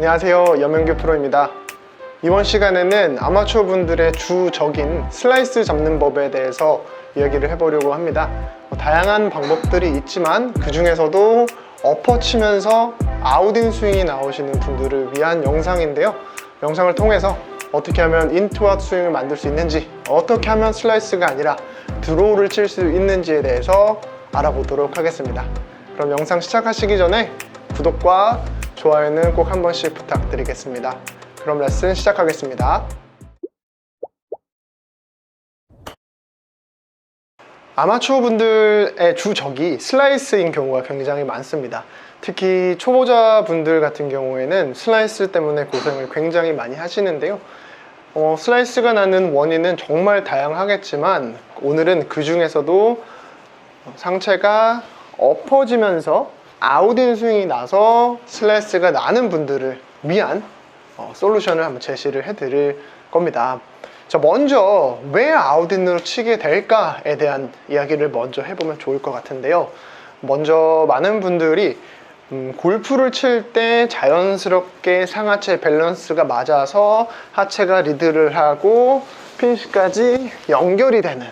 안녕하세요. 염영규 프로입니다. 이번 시간에는 아마추어 분들의 주적인 슬라이스 잡는 법에 대해서 이야기를 해보려고 합니다. 뭐 다양한 방법들이 있지만 그 중에서도 엎어 치면서 아웃인 스윙이 나오시는 분들을 위한 영상인데요. 영상을 통해서 어떻게 하면 인투아웃 스윙을 만들 수 있는지 어떻게 하면 슬라이스가 아니라 드로우를 칠 수 있는지에 대해서 알아보도록 하겠습니다. 그럼 영상 시작하시기 전에 구독과 좋아요는 꼭 한 번씩 부탁드리겠습니다. 그럼 레슨 시작하겠습니다. 아마추어 분들의 주적이 슬라이스인 경우가 굉장히 많습니다. 특히 초보자 분들 같은 경우에는 슬라이스 때문에 고생을 굉장히 많이 하시는데요. 어, 슬라이스가 나는 원인은 정말 다양하겠지만 오늘은 그 중에서도 상체가 엎어지면서 아웃인 스윙이 나서 슬라이스가 나는 분들을 위한 어, 솔루션을 한번 제시를 해드릴 겁니다. 자, 먼저 왜 아웃인으로 치게 될까에 대한 이야기를 먼저 해보면 좋을 것 같은데요. 먼저 많은 분들이 음, 골프를 칠 때 자연스럽게 상하체 밸런스가 맞아서 하체가 리드를 하고 핀시까지 연결이 되는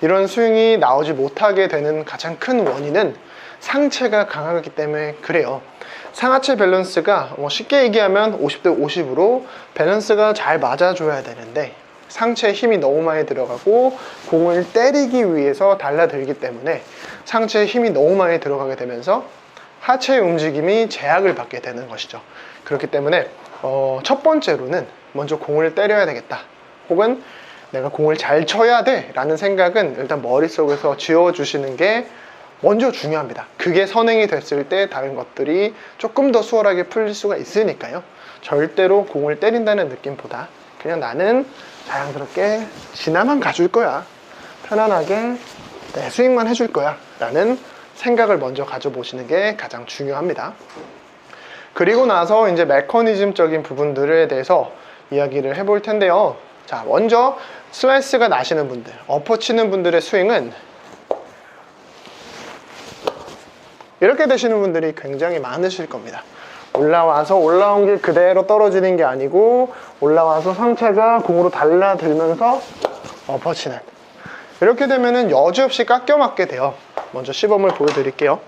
이런 스윙이 나오지 못하게 되는 가장 큰 원인은 상체가 강하기 때문에 그래요. 상하체 밸런스가 뭐 쉽게 얘기하면 50대 50으로 밸런스가 잘 맞아줘야 되는데 상체에 힘이 너무 많이 들어가고 공을 때리기 위해서 달라들기 때문에 상체에 힘이 너무 많이 들어가게 되면서 하체의 움직임이 제약을 받게 되는 것이죠. 그렇기 때문에 어, 첫 번째로는 먼저 공을 때려야 되겠다. 혹은 내가 공을 잘 쳐야 돼 라는 생각은 일단 머릿속에서 지워주시는 게 먼저 중요합니다. 그게 선행이 됐을 때 다른 것들이 조금 더 수월하게 풀릴 수가 있으니까요. 절대로 공을 때린다는 느낌보다 그냥 나는 자연스럽게 지나만 가줄 거야. 편안하게 내 스윙만 해줄 거야. 라는 생각을 먼저 가져보시는 게 가장 중요합니다. 그리고 나서 이제 메커니즘적인 부분들에 대해서 이야기를 해볼 텐데요. 자, 먼저 슬라이스가 나시는 분들, 엎어 치는 분들의 스윙은 이렇게 되시는 분들이 굉장히 많으실 겁니다. 올라와서 올라온 길 그대로 떨어지는 게 아니고 올라와서 상체가 공으로 달라들면서 엎어치는 이렇게 되면은 여지없이 깎여 맞게 돼요. 먼저 시범을 보여드릴게요.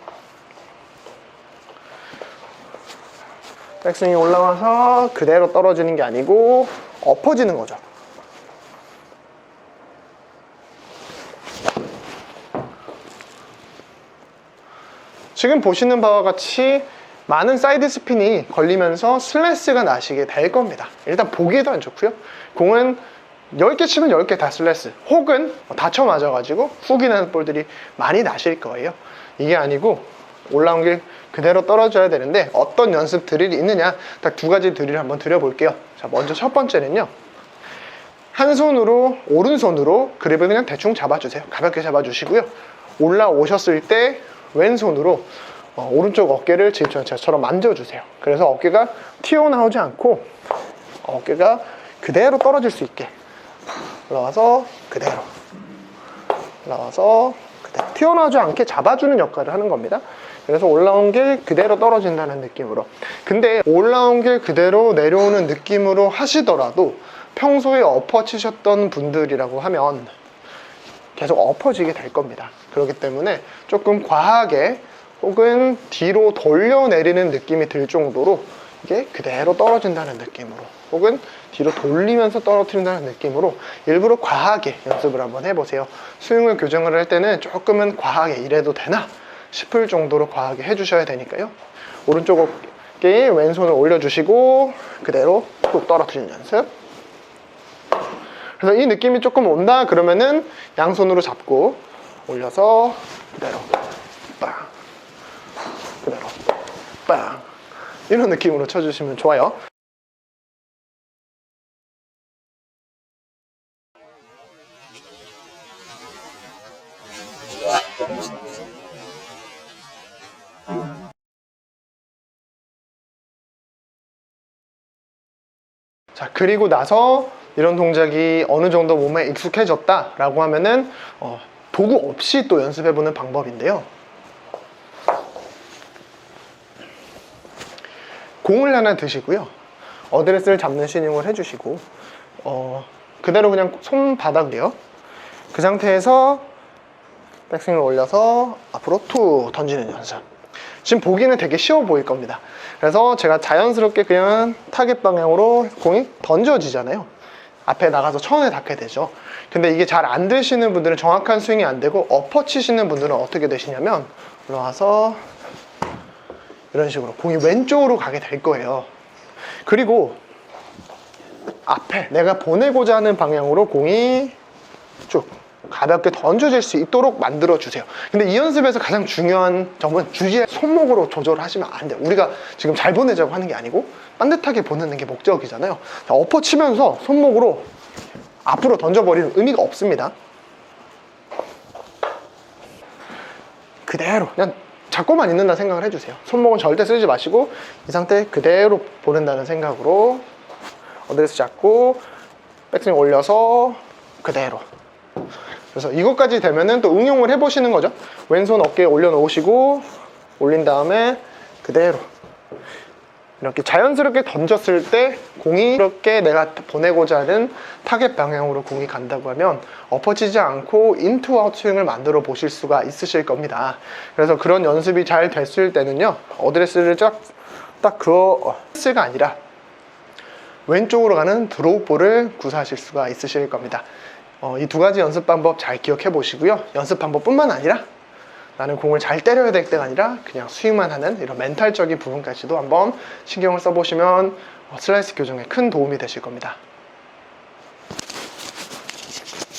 백스윙이 올라와서 그대로 떨어지는 게 아니고 엎어지는 거죠. 지금 보시는 바와 같이 많은 사이드 스핀이 걸리면서 슬래스가 나시게 될 겁니다. 일단 보기에도 안 좋고요. 공은 10개 치면 10개 다 슬래스 혹은 다쳐 맞아 가지고 훅이 나는 볼들이 많이 나실 거예요. 이게 아니고 올라온 길 그대로 떨어져야 되는데 어떤 연습 드릴이 있느냐 딱 두 가지 드릴을 한번 드려볼게요. 자 먼저 첫 번째는요. 한 손으로 오른손으로 그립을 그냥 대충 잡아주세요. 가볍게 잡아주시고요. 올라오셨을 때 왼손으로 어, 오른쪽 어깨를 지금처럼 만져주세요. 그래서 어깨가 튀어나오지 않고 어깨가 그대로 떨어질 수 있게 올라와서 그대로 올라와서 그대로 튀어나오지 않게 잡아주는 역할을 하는 겁니다. 그래서 올라온 길 그대로 떨어진다는 느낌으로. 근데 올라온 길 그대로 내려오는 느낌으로 하시더라도 평소에 엎어치셨던 분들이라고 하면 계속 엎어지게 될 겁니다. 그렇기 때문에 조금 과하게 혹은 뒤로 돌려내리는 느낌이 들 정도로 이게 그대로 떨어진다는 느낌으로 혹은 뒤로 돌리면서 떨어뜨린다는 느낌으로 일부러 과하게 연습을 한번 해보세요. 스윙을 교정을 할 때는 조금은 과하게 이래도 되나 싶을 정도로 과하게 해주셔야 되니까요. 오른쪽 어깨에 왼손을 올려주시고 그대로 뚝 떨어뜨리는 연습. 그래서 이 느낌이 조금 온다 그러면은 양손으로 잡고 올려서 그대로. 빵. 그대로. 빵. 이런 느낌으로 쳐주시면 좋아요. 자, 그리고 나서 이런 동작이 어느 정도 몸에 익숙해졌다라고 하면은 어, 도구 없이 또 연습해보는 방법인데요. 공을 하나 드시고요. 어드레스를 잡는 스윙을 해주시고 어, 그대로 그냥 손바닥이요. 그 상태에서 백스윙을 올려서 앞으로 투 던지는 연습. 지금 보기는 되게 쉬워 보일 겁니다. 그래서 제가 자연스럽게 그냥 타겟 방향으로 공이 던져지잖아요. 앞에 나가서 천에 닿게 되죠. 근데 이게 잘 안 되시는 분들은 정확한 스윙이 안 되고 엎어 치시는 분들은 어떻게 되시냐면 올라와서 이런 식으로 공이 왼쪽으로 가게 될 거예요. 그리고 앞에 내가 보내고자 하는 방향으로 공이 쭉 가볍게 던져질 수 있도록 만들어 주세요. 근데 이 연습에서 가장 중요한 점은 주지의 손목으로 조절하시면 안 돼요. 우리가 지금 잘 보내자고 하는 게 아니고 반듯하게 보내는 게 목적이잖아요. 자, 엎어 치면서 손목으로 앞으로 던져버리는 의미가 없습니다. 그대로 그냥 잡고만 있는다 생각을 해주세요. 손목은 절대 쓰지 마시고 이 상태 그대로 보낸다는 생각으로 어드레스 잡고 백스윙 올려서 그대로 그래서 이것까지 되면은 또 응용을 해보시는 거죠. 왼손 어깨에 올려놓으시고 올린 다음에 그대로 이렇게 자연스럽게 던졌을 때 공이 이렇게 내가 보내고자 하는 타겟 방향으로 공이 간다고 하면 엎어지지 않고 인투 아웃 스윙을 만들어 보실 수가 있으실 겁니다. 그래서 그런 연습이 잘 됐을 때는요 어드레스를 쫙 딱 그어 스가 아니라 왼쪽으로 가는 드로우 볼을 구사하실 수가 있으실 겁니다. 어, 이 두 가지 연습 방법 잘 기억해 보시고요. 연습 방법뿐만 아니라 나는 공을 잘 때려야 될 때가 아니라 그냥 스윙만 하는 이런 멘탈적인 부분까지도 한번 신경을 써보시면 어, 슬라이스 교정에 큰 도움이 되실 겁니다.